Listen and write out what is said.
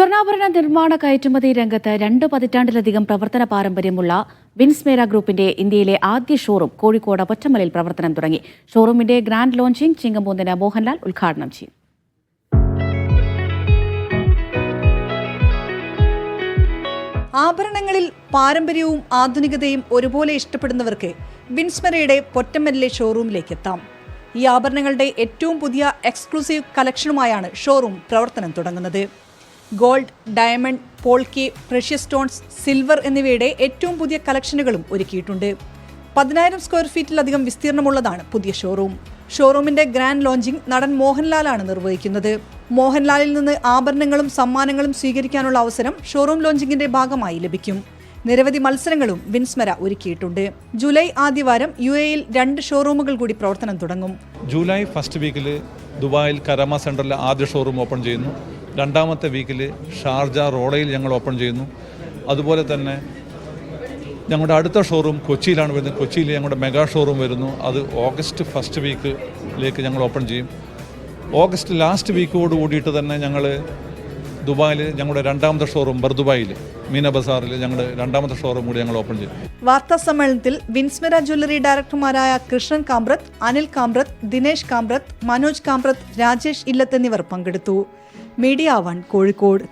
സ്വർണാഭരണ നിർമ്മാണ കയറ്റുമതി രംഗത്ത് രണ്ട് പതിറ്റാണ്ടിലധികം പ്രവർത്തന പാരമ്പര്യമുള്ള വിൻസ്മേര ഗ്രൂപ്പിന്റെ ഇന്ത്യയിലെ ആദ്യ ഷോറൂം കോഴിക്കോട് ഒറ്റമലയിൽ പ്രവർത്തനം തുടങ്ങി. ഷോറൂമിന്റെ ഗ്രാൻഡ് ലോഞ്ചിംഗ് ചിങ്ങമ്പൂന്തിന് മോഹൻലാൽ ഉദ്ഘാടനം ചെയ്യും. ആഭരണങ്ങളിൽ പാരമ്പര്യവും ആധുനികതയും ഒരുപോലെ ഇഷ്ടപ്പെടുന്നവർക്ക് വിൻസ്മരയുടെ പൊറ്റമ്മലിലെ ഷോറൂമിലേക്ക് എത്താം. ഈ ആഭരണങ്ങളുടെ ഏറ്റവും പുതിയ എക്സ്ക്ലൂസീവ് കളക്ഷനുമായാണ് ഷോറൂം പ്രവർത്തനം തുടങ്ങുന്നത്. Gold diamond polki precious stones silver എന്നിവയുടെ ഏറ്റവും പുതിയ കളക്ഷനുകളും ഒരുക്കിയിട്ടുണ്ട്. പതിനായിരം സ്ക്വയർ ഫീറ്റിലധികം വിസ്തീർണമുള്ളതാണ് പുതിയ ഷോറൂം. ഷോറൂമിന്റെ ഗ്രാൻഡ് ലോഞ്ചിംഗ് നടൻ മോഹൻലാലാണ് നിർവഹിക്കുന്നത്. മോഹൻലാലിൽ നിന്ന് ആഭരണങ്ങളും സമ്മാനങ്ങളും സ്വീകരിക്കാനുള്ള അവസരം ഷോറൂം ലോഞ്ചിങ്ങിന്റെ ഭാഗമായി ലഭിക്കും. നിരവധി മത്സരങ്ങളും വിൻസ്മര ഒരുക്കിയിട്ടുണ്ട്. ജൂലൈ ആദ്യവാരം യു എയിൽ രണ്ട് ഷോറൂമുകൾ കൂടി പ്രവർത്തനം തുടങ്ങും. ജൂലൈ ഫസ്റ്റ് വീക്കിൽ ദുബായിൽ കരമ സെന്ററിൽ ആദ്യ ഷോറൂം ഓപ്പൺ ചെയ്യുന്നു. രണ്ടാമത്തെ വീക്കിൽ ഷാർജ റോഡയിൽ ഞങ്ങൾ ഓപ്പൺ ചെയ്യുന്നു. അതുപോലെ തന്നെ ഞങ്ങളുടെ അടുത്ത ഷോറൂം കൊച്ചിയിലാണ് വരുന്നത്. കൊച്ചിയിൽ ഞങ്ങളുടെ മെഗാ ഷോറൂം വരുന്നു. അത് ഓഗസ്റ്റ് ഫസ്റ്റ് വീക്കിലേക്ക് ഞങ്ങൾ ഓപ്പൺ ചെയ്യും. ഓഗസ്റ്റ് ലാസ്റ്റ് വീക്കോട് കൂടിയിട്ട് തന്നെ ഞങ്ങൾ ദുബായിൽ ഞങ്ങളുടെ രണ്ടാമത്തെ ഷോറൂം ബർദുബായിൽ മീന ബസാറിൽ ഞങ്ങളുടെ രണ്ടാമത്തെ ഷോറൂം കൂടി ഞങ്ങൾ ഓപ്പൺ ചെയ്തു. വാർത്താ സമ്മേളനത്തിൽ വിൻസ്മര ജ്വല്ലറി ഡയറക്ടർമാരായ കൃഷ്ണൻ കാമ്പ്രത്ത് അനിൽ കാമ്പ്രത്ത് ദിനേശ് കാമ്പ്രത്ത് മനോജ് കാമ്പ്രത്ത് രാജേഷ് ഇല്ലത്ത് എന്നിവർ പങ്കെടുത്തു. Media One Kozhikode.